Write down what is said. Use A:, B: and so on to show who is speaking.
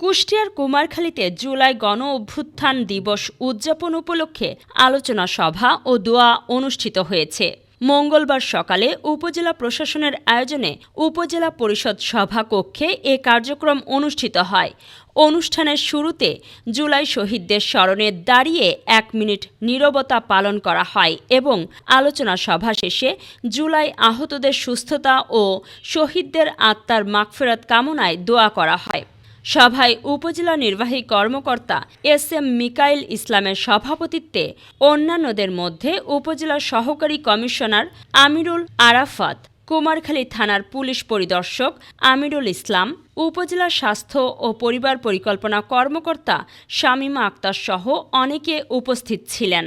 A: কুষ্টিয়ার কুমারখালীতে জুলাই গণ অভ্যুত্থান দিবস উদযাপন উপলক্ষে আলোচনা সভা ও দোয়া অনুষ্ঠিত হয়েছে। মঙ্গলবার সকালে উপজেলা প্রশাসনের আয়োজনে উপজেলা পরিষদ সভা কক্ষে এ কার্যক্রম অনুষ্ঠিত হয়। অনুষ্ঠানের শুরুতে জুলাই শহীদদের স্মরণে দাঁড়িয়ে এক মিনিট নীরবতা পালন করা হয় এবং আলোচনা সভা শেষে জুলাই আহতদের সুস্থতা ও শহীদদের আত্মার মাগফেরাত কামনায় দোয়া করা হয়। সভায় উপজেলা নির্বাহী কর্মকর্তা এস এম মিকাইল ইসলামের সভাপতিত্বে অন্যান্যদের মধ্যে উপজেলা সহকারী কমিশনার আমিরুল আরাফাত, কুমারখালী থানার পুলিশ পরিদর্শক আমিরুল ইসলাম, উপজেলা স্বাস্থ্য ও পরিবার পরিকল্পনা কর্মকর্তা শামীমা আক্তার সহ অনেকে উপস্থিত ছিলেন।